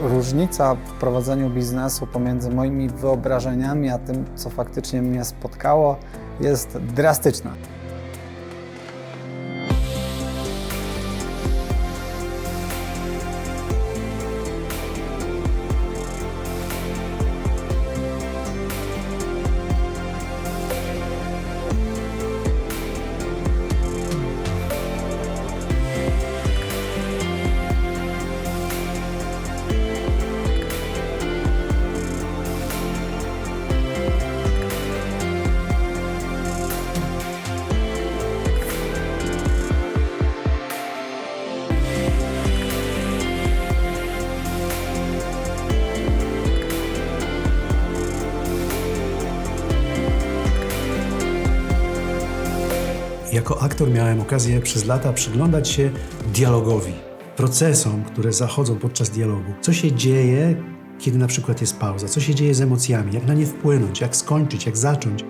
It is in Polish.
różnica w prowadzeniu biznesu pomiędzy moimi wyobrażeniami a tym, co faktycznie mnie spotkało, jest drastyczna. Jako aktor miałem okazję przez lata przyglądać się dialogowi, procesom, które zachodzą podczas dialogu. Co się dzieje, kiedy na przykład jest pauza, co się dzieje z emocjami, jak na nie wpłynąć, jak skończyć, jak zacząć.